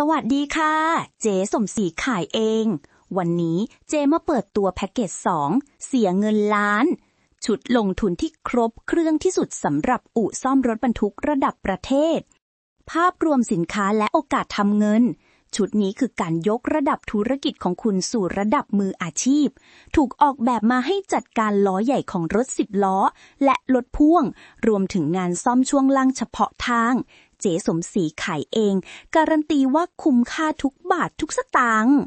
สวัสดีค่ะ เจ๊สมศรีขายเอง วันนี้เจ๊มาเปิดตัวแพ็กเกจ 2 เสียเงินล้าน ชุดลงทุนที่ครบเครื่องที่สุดสำหรับอู่ซ่อมรถบรรทุกระดับประเทศ ภาพรวมสินค้าและโอกาสทำเงิน ชุดนี้คือการยกระดับธุรกิจของคุณสู่ระดับมืออาชีพ ถูกออกแบบมาให้จัดการล้อใหญ่ของรถสิบล้อ และรถพ่วง รวมถึงงานซ่อมช่วงล่างเฉพาะทาง เจ๊สมศรีขายเอง การันตีว่าคุ้มค่าทุกบาททุกสตางค์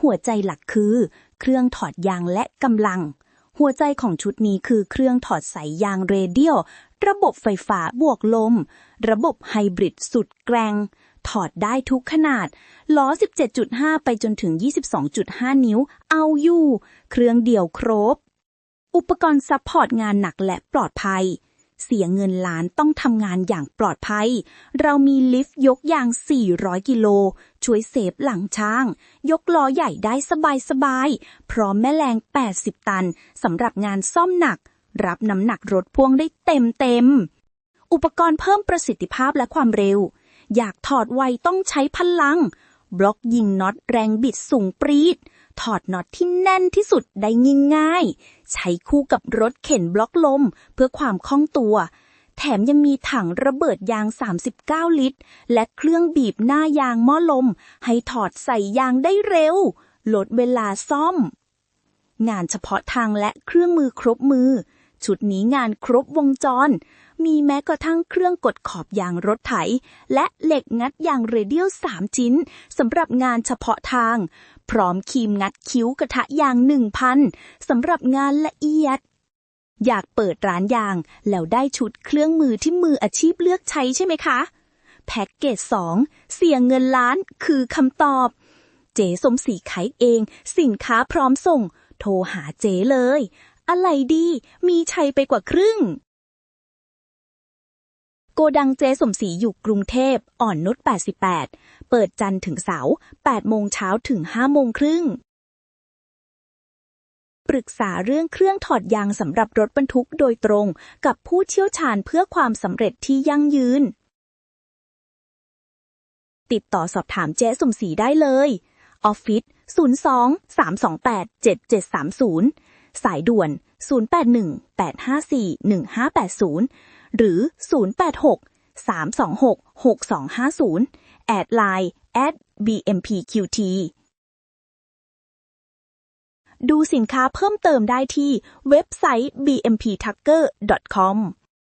หัวใจหลักคือ เครื่องถอดยางและกำลัง หัวใจของชุดนี้คือเครื่องถอดสายยางเรเดียลระบบไฟฟ้าบวกลม ระบบไฮบริดสุดแกรงถอดได้ทุกขนาด ล้อ 17.5 ไปจนถึง 22.5 นิ้ว เอาอยู่ เครื่องเดียวครบ อุปกรณ์ซัพพอร์ตงานหนักและปลอดภัย เสียเงินล้านต้องทำงานอย่างปลอดภัย เรามีลิฟต์ยกยาง 400 กิโล ช่วยเซฟหลังช้าง ยกล้อใหญ่ได้สบายๆ พร้อมแม่แรง 80 ตันสำหรับงานซ่อมหนัก รับน้ำหนักรถพ่วงได้เต็มเต็มๆอุปกรณ์เพิ่มประสิทธิภาพและความเร็ว อยากถอดไวต้องใช้พลัง บล็อกยิงน็อตแรงบิดสูงปรีด ถอดน็อตที่แน่นที่สุดได้ง่ายๆ ใช้คู่กับรถเข็นบล็อกลมเพื่อความคล่องตัว แถมยังมีถังระเบิดยาง 39 ลิตร และเครื่องบีบหน้ายางหม้อลม ให้ถอดใส่ยางได้เร็ว ลดเวลาซ่อม งานเฉพาะทางและเครื่องมือครบมือ ชุดนี้งานครบวงจร มีแม้กระทั่งเครื่องกดขอบยางรถไถ และเหล็กงัดยางเรเดียล3ชิ้นสำหรับงานเฉพาะทาง พร้อมครีมงัดคิ้วกระทะยาง1,000สำหรับงานละเอียด อยากเปิดร้านยาง แล้วได้ชุดเครื่องมือที่มืออาชีพเลือกใช้ใช่ไหมคะ แพ็กเกจ 2 เสียเงินล้านคือคำตอบ เจสมศรีขายเอง สินค้าพร้อมส่ง โทรหาเจเลย อะไรดี มีชัยไปกว่าครึ่ง กดังเจสมศรีอยู่กรุงเทพอ่อนนุช 88 เปิดจันทร์ถึงเสาร์8โมงเช้าถึง5โมงครึ่ง ปรึกษาเรื่องเครื่องถอดยางสำหรับรถบรรทุกโดยตรงกับผู้เชี่ยวชาญเพื่อความสำเร็จที่ยั่งยืน ติดต่อสอบถามเจ๊สมศรีได้เลย ออฟฟิศ02 328 7730 สายด่วน 081 854 1580 หรือ 086 326 6250 แอดไลน์แอด bmpqt ดูสินค้าเพิ่มเติมได้ที่เว็บไซต์ bmptucker.com